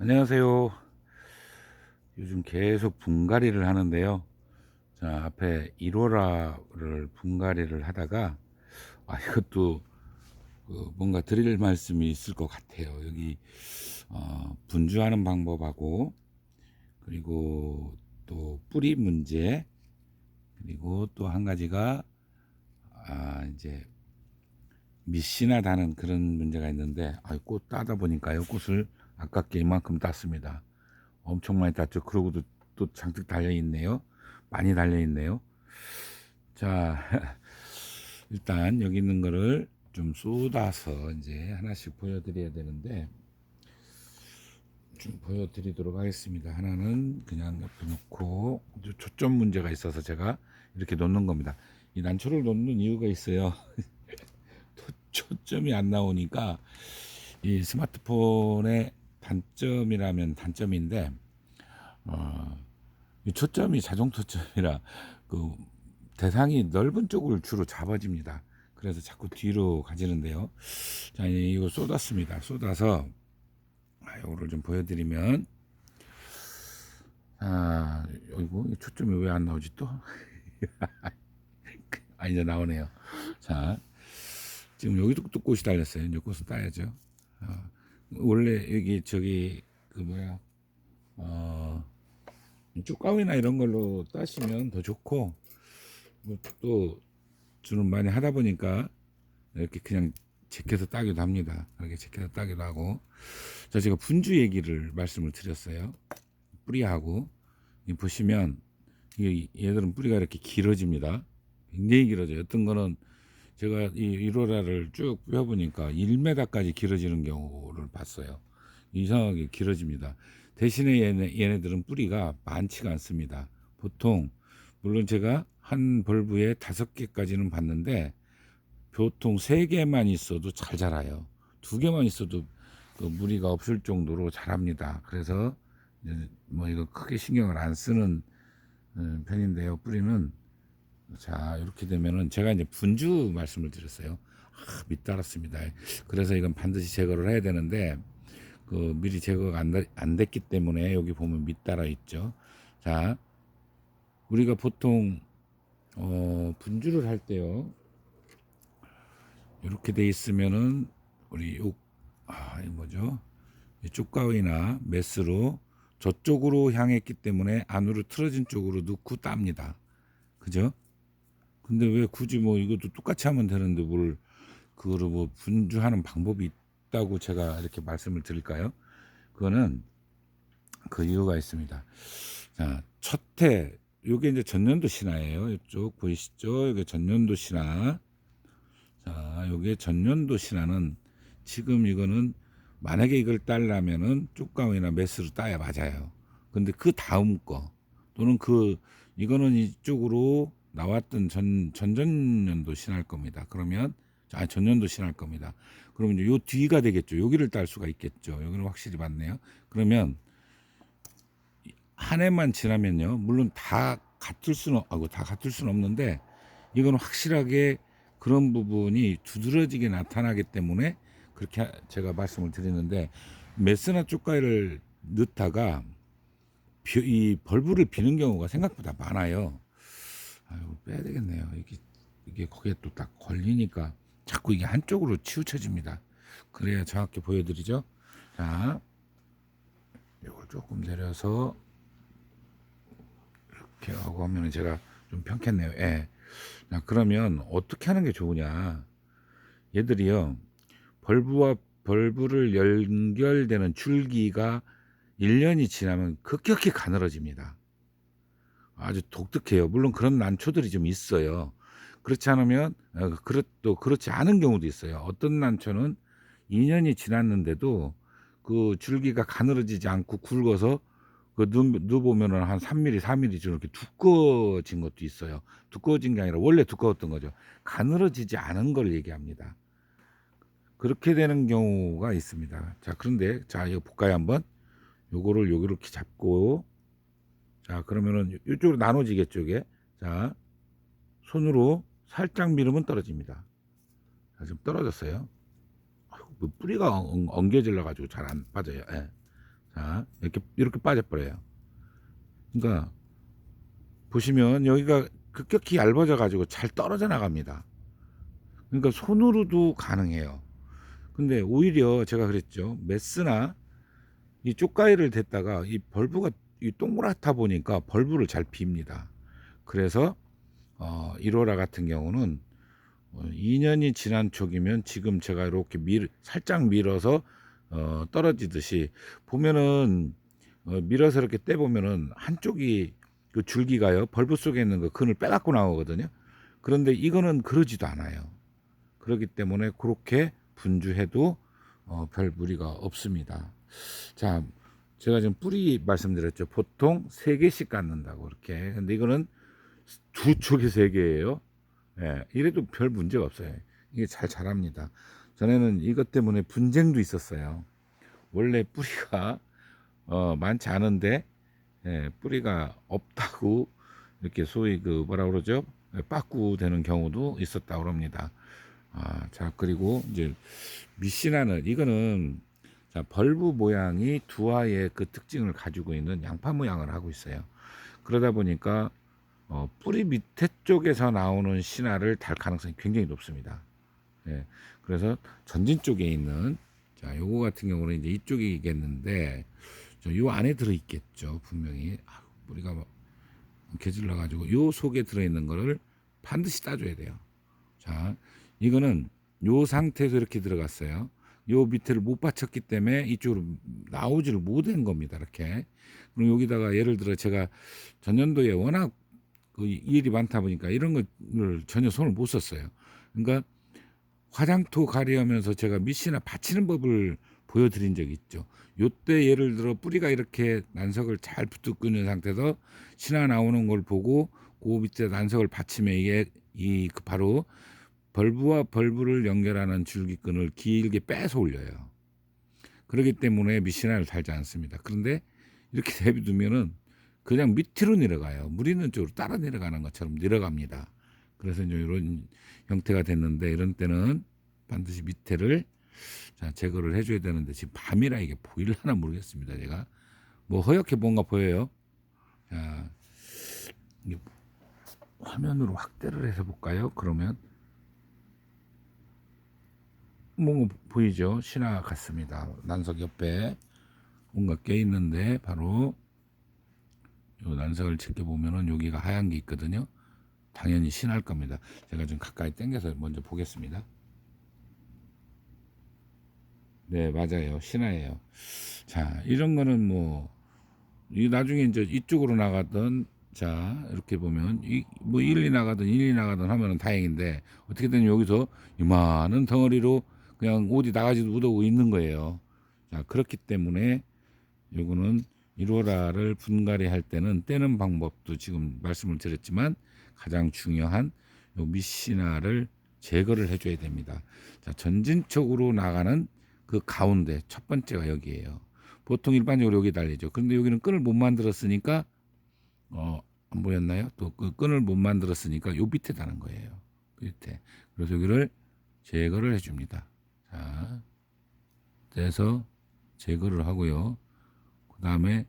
안녕하세요. 요즘 계속 분갈이를 하는데요. 자, 앞에 1호라를 분갈이를 하다가, 아, 이것도 그 뭔가 드릴 말씀이 있을 것 같아요. 여기, 어, 분주하는 방법하고, 그리고 또 뿌리 문제, 그리고 또 한 가지가, 아, 이제, 밑이나 다는 그런 문제가 있는데, 아, 꽃 따다 보니까요, 꽃을 아깝게 이만큼 땄습니다. 엄청 많이 땄죠. 그러고도 또 잔뜩 달려 있네요. 많이 달려 있네요. 자, 일단 여기 있는 거를 좀 쏟아서 이제 하나씩 보여드려야 되는데, 좀 보여드리도록 하겠습니다. 하나는 그냥 옆에 놓고 초점 문제가 있어서 제가 이렇게 놓는 겁니다. 이 난초를 놓는 이유가 있어요. 초점이 안 나오니까 이 스마트폰의 단점이라면 단점인데 어, 이 초점이 자동 초점이라 그 대상이 넓은 쪽을 주로 잡아집니다. 그래서 자꾸 뒤로 가지는데요. 자, 이거 쏟았습니다. 쏟아서 아, 이거를 좀 보여드리면 아, 이거 초점이 왜 안 나오지 또? 아, 이제 나오네요. 자, 지금 여기도 또 꽃이 달렸어요. 이제 꽃을 따야죠. 어, 원래 여기 저기 그 뭐야 어 쪽가위나 이런 걸로 따시면 더 좋고 뭐또 주는 많이 하다 보니까 이렇게 그냥 제껴서 따기도 합니다. 이렇게 제껴서 따기도 하고 자 제가 분주 얘기를 말씀을 드렸어요. 뿌리하고 이 보시면 이게 얘들은 뿌리가 이렇게 길어집니다. 굉장히 길어져요. 어떤 거는 제가 이 1호라를 쭉 펴보니까 1m까지 길어지는 경우를 봤어요. 이상하게 길어집니다. 대신에 얘네, 얘네들은 뿌리가 많지가 않습니다. 보통 물론 제가 한 벌브에 다섯 개까지는 봤는데 보통 세 개만 있어도 잘 자라요. 두 개만 있어도 그 무리가 없을 정도로 자랍니다. 그래서 뭐 이거 크게 신경을 안 쓰는 어, 편인데요. 뿌리는 자 이렇게 되면은 제가 이제 분주 말씀을 드렸어요. 아, 밑달았습니다. 그래서 이건 반드시 제거를 해야 되는데 그 미리 제거가 안, 다- 안 됐기 때문에 여기 보면 밑달아 있죠. 자 우리가 보통 어, 분주를 할 때요. 이렇게 돼 있으면은 우리 요 아, 이 뭐죠? 이 쪽가위나 메스로 저쪽으로 향했기 때문에 안으로 틀어진 쪽으로 넣고 땁니다. 그죠? 근데 왜 굳이 뭐 이것도 똑같이 하면 되는데 뭘 그거를 뭐 분주하는 방법이 있다고 제가 이렇게 말씀을 드릴까요? 그거는 그 이유가 있습니다. 자, 첫해 요게 이제 전년도 신화예요. 이쪽 보이시죠? 이게 전년도 신화. 자, 요게 전년도 신화는 지금 이거는 만약에 이걸 따려면은 쪽가위나 메스로 따야 맞아요. 근데 그 다음 거 또는 그 이거는 이쪽으로 나왔던 전 전전년도 신할 겁니다. 그러면 아 전년도 신할 겁니다. 그러면 이제 요 뒤가 되겠죠. 여기를 딸 수가 있겠죠. 여기는 확실히 맞네요. 그러면 한 해만 지나면요. 물론 다 같을 수는 아고 다 같을 수는 없는데 이건 확실하게 그런 부분이 두드러지게 나타나기 때문에 그렇게 하- 제가 말씀을 드리는데 메스나 쪽가위를 넣다가 비- 이 벌브를 비는 경우가 생각보다 많아요. 아유 빼야 되겠네요. 이게 이게 거기에 또 딱 걸리니까 자꾸 이게 한쪽으로 치우쳐집니다. 그래야 정확히 보여드리죠. 자, 이걸 조금 내려서 이렇게 하고 하면 제가 좀 편겠네요. 예. 자, 그러면 어떻게 하는 게 좋으냐? 얘들이요, 벌브와 벌브를 연결되는 줄기가 1년이 지나면 급격히 가늘어집니다. 아주 독특해요. 물론 그런 난초들이 좀 있어요. 그렇지 않으면 어, 그렇 또 그렇지 않은 경우도 있어요. 어떤 난초는 2년이 지났는데도 그 줄기가 가늘어지지 않고 굵어서 그 누 보면은 한 3mm, 4mm 저렇게 두꺼워진 것도 있어요. 두꺼워진 게 아니라 원래 두꺼웠던 거죠. 가늘어지지 않은 걸 얘기합니다. 그렇게 되는 경우가 있습니다. 자, 그런데 자, 이거 볼까요, 한번? 요거를 여기 이렇게 잡고 자, 그러면은 이쪽으로 나눠지겠죠, 이게. 자, 손으로 살짝 밀으면 떨어집니다. 자, 지금 떨어졌어요. 뭐 뿌리가 엉, 엉겨질러 가지고 잘 안 빠져요. 예. 자, 이렇게 이렇게 빠져버려요. 그러니까 보시면 여기가 급격히 얇아져 가지고 잘 떨어져 나갑니다. 그러니까 손으로도 가능해요. 근데 오히려 제가 그랬죠. 메스나 이 쪽가위를 댔다가 이 벌브가 이 동그랗다 보니까 벌브를 잘 빕니다. 그래서 어 1호라 같은 경우는 어 2년이 지난 쪽이면 지금 제가 이렇게 밀 살짝 밀어서 어 떨어지듯이 보면은 어 밀어서 이렇게 떼 보면은 한쪽이 그 줄기가요. 벌브 속에 있는 거 근을 빼갖고 나오거든요. 그런데 이거는 그러지도 않아요. 그렇기 때문에 그렇게 분주해도 어, 별 무리가 없습니다. 자, 제가 지금 뿌리 말씀드렸죠. 보통 세 개씩 갖는다고 이렇게. 근데 이거는 두 쪽에 세 개예요. 예, 이래도 별 문제가 없어요. 이게 잘 자랍니다. 전에는 이것 때문에 분쟁도 있었어요. 원래 뿌리가 어, 많지 않은데 예, 뿌리가 없다고 이렇게 소위 그 뭐라 그러죠? 예, 빠꾸 되는 경우도 있었다고 합니다. 아, 자, 그리고 이제 미시나는 이거는 자, 벌브 모양이 두화의 그 특징을 가지고 있는 양파 모양을 하고 있어요. 그러다 보니까 어, 뿌리 밑에 쪽에서 나오는 신화를 달 가능성이 굉장히 높습니다. 예, 그래서 전진 쪽에 있는 자, 요거 같은 경우는 이제 이쪽이겠는데 저요 안에 들어 있겠죠, 분명히. 아, 뿌리가 뭐 개질러 가지고 요 속에 들어 있는 거를 반드시 따줘야 돼요. 자, 이거는 요 상태에서 이렇게 들어갔어요. 요 밑에를 못 받쳤기 때문에 이쪽으로 나오지를 못한 겁니다. 이렇게. 그럼 여기다가 예를 들어 제가 전년도에 워낙 그 일이 많다 보니까 이런 거를 전혀 손을 못 썼어요. 그러니까 화장토 가리하면서 제가 밑이나 받치는 법을 보여드린 적이 있죠. 요때 예를 들어 뿌리가 이렇게 난석을 잘 붙고 있는 상태에서 신화 나오는 걸 보고 그 밑에 난석을 받치면 이게 이그 바로 벌브와 벌브를 연결하는 줄기끈을 길게 빼서 올려요. 그렇기 때문에 밑신화를 달지 않습니다. 그런데 이렇게 대비두면은 그냥 밑으로 내려가요. 물 있는 쪽으로 따라 내려가는 것처럼 내려갑니다. 그래서 이제 이런 형태가 됐는데 이런 때는 반드시 밑에를 자, 제거를 해줘야 되는데 지금 밤이라 이게 보일려나 모르겠습니다. 제가 뭐 허옇게 뭔가 보여요. 자, 화면으로 확대를 해서 볼까요? 그러면 뭔가 보이죠? 신화 같습니다. 난석 옆에 뭔가 껴 있는데 바로 요 난석을 지켜보면은 여기가 하얀 게 있거든요. 당연히 신할 겁니다. 제가 좀 가까이 당겨서 먼저 보겠습니다. 네, 맞아요. 신화예요. 자, 이런 거는 뭐, 이 나중에 이제 이쪽으로 나가던, 자, 이렇게 보면, 이, 뭐, 1, 2 나가든 1, 2 나가든 하면은 다행인데, 어떻게든 여기서 이만한 덩어리로 그냥 어디 나가지도 못하고 있는 거예요. 자, 그렇기 때문에 요거는 1호라를 분갈이 할 때는 떼는 방법도 지금 말씀을 드렸지만 가장 중요한 요 밑신화를 제거를 해줘야 됩니다. 자, 전진적으로 나가는 그 가운데 첫 번째가 여기에요. 보통 일반적으로 여기 달리죠. 그런데 여기는 끈을 못 만들었으니까 어, 안 보였나요? 또 그 끈을 못 만들었으니까 요 밑에 다는 거예요. 그 밑에. 그래서 여기를 제거를 해줍니다. 자, 떼서 제거를 하고요. 그 다음에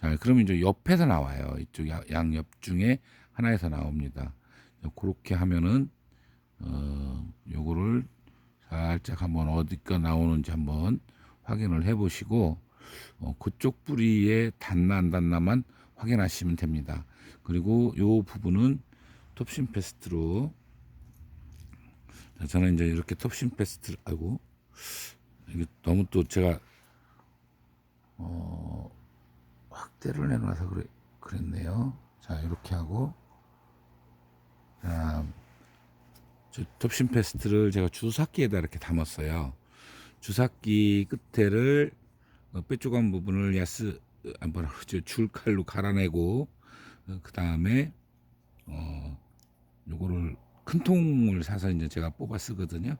자, 그러면 이제 옆에서 나와요. 이쪽 양- 양옆 중에 하나에서 나옵니다. 그렇게 하면은 어, 요거를 살짝 한번 어디가 나오는지 한번 확인을 해 보시고 어, 그쪽 뿌리에 닿나 안 닿나만 확인하시면 됩니다. 그리고 요 부분은 톱신 페스트로 자, 저는 이제 이렇게 톱신 페스트 아이고 이게 너무 또 제가 어, 확대를 해놔서 그래, 그랬네요. 자 이렇게 하고 자, 저 톱신 페스트를 제가 주사기에다 이렇게 담았어요. 주사기 끝에를 어, 뾰족한 부분을 야스 아 뭐라 그러죠 줄칼로 갈아내고 그 다음에 어 요거를 큰 통을 사서 이제 제가 뽑아 쓰거든요.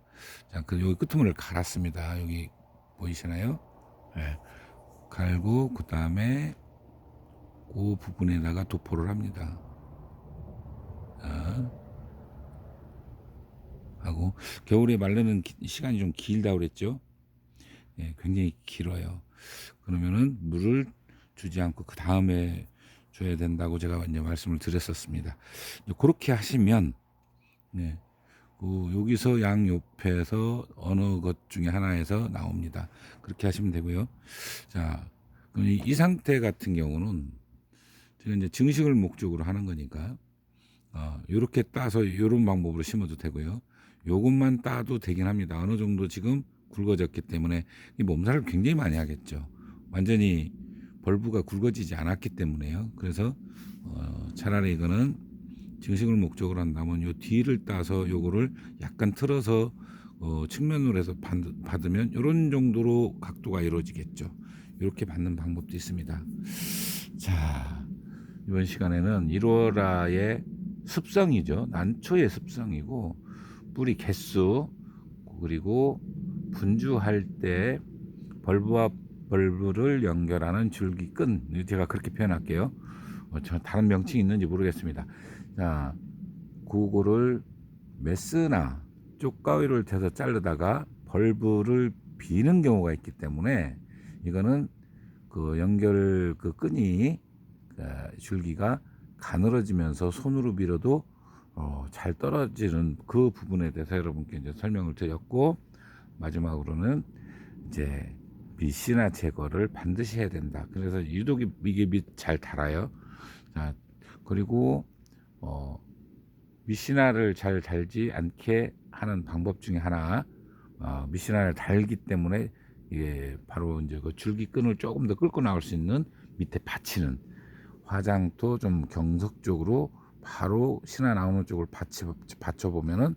자, 그 여기 끄트머리를 갈았습니다. 여기 보이시나요? 예. 갈고 그 다음에 그 부분에다가 도포를 합니다. 자, 하고 겨울에 말르는 기- 시간이 좀 길다 그랬죠. 예, 굉장히 길어요. 그러면은 물을 주지 않고 그 다음에 줘야 된다고 제가 이제 말씀을 드렸었습니다. 그렇게 하시면 네. 그 여기서 양 옆에서 어느 것 중에 하나에서 나옵니다. 그렇게 하시면 되고요. 자, 그럼 이, 이 상태 같은 경우는 제가 이제 증식을 목적으로 하는 거니까 어, 요렇게 따서 요런 방법으로 심어도 되고요. 요것만 따도 되긴 합니다. 어느 정도 지금 굵어졌기 때문에 이 몸살을 굉장히 많이 하겠죠. 완전히 벌브가 굵어지지 않았기 때문에요. 그래서 어, 차라리 이거는 증식을 목적으로 한다면 요 뒤를 따서 요거를 약간 틀어서 어, 측면으로 해서 받, 받으면 이런 정도로 각도가 이루어지겠죠. 이렇게 받는 방법도 있습니다. 자, 이번 시간에는 1월화의 습성이죠. 난초의 습성이고 뿌리 개수 그리고 분주할 때 벌브와 벌브를 연결하는 줄기끈 제가 그렇게 표현할게요. 어, 저 다른 명칭이 있는지 모르겠습니다. 자, 그거를 메스나 쪽가위를 대서 자르다가 벌브를 비는 경우가 있기 때문에 이거는 그 연결 그 끈이 그 줄기가 가늘어지면서 손으로 밀어도 어, 잘 떨어지는 그 부분에 대해서 여러분께 이제 설명을 드렸고 마지막으로는 이제 밑이나 제거를 반드시 해야 된다. 그래서 유독 이게 밑 잘 달아요. 자 그리고 어, 미시나를 잘 달지 않게 하는 방법 중에 하나 어, 미시나를 달기 때문에 이게 바로 이제 그 줄기 끈을 조금 더 끌고 나올 수 있는 밑에 받치는 화장도 좀 경석적으로 바로 신화 나오는 쪽을 받쳐, 받쳐 보면은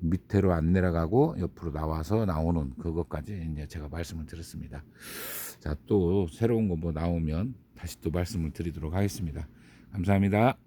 밑으로 안 내려가고 옆으로 나와서 나오는 그것까지 이제 제가 말씀을 드렸습니다. 자, 또 새로운 거 뭐 나오면 다시 또 말씀을 드리도록 하겠습니다. 감사합니다.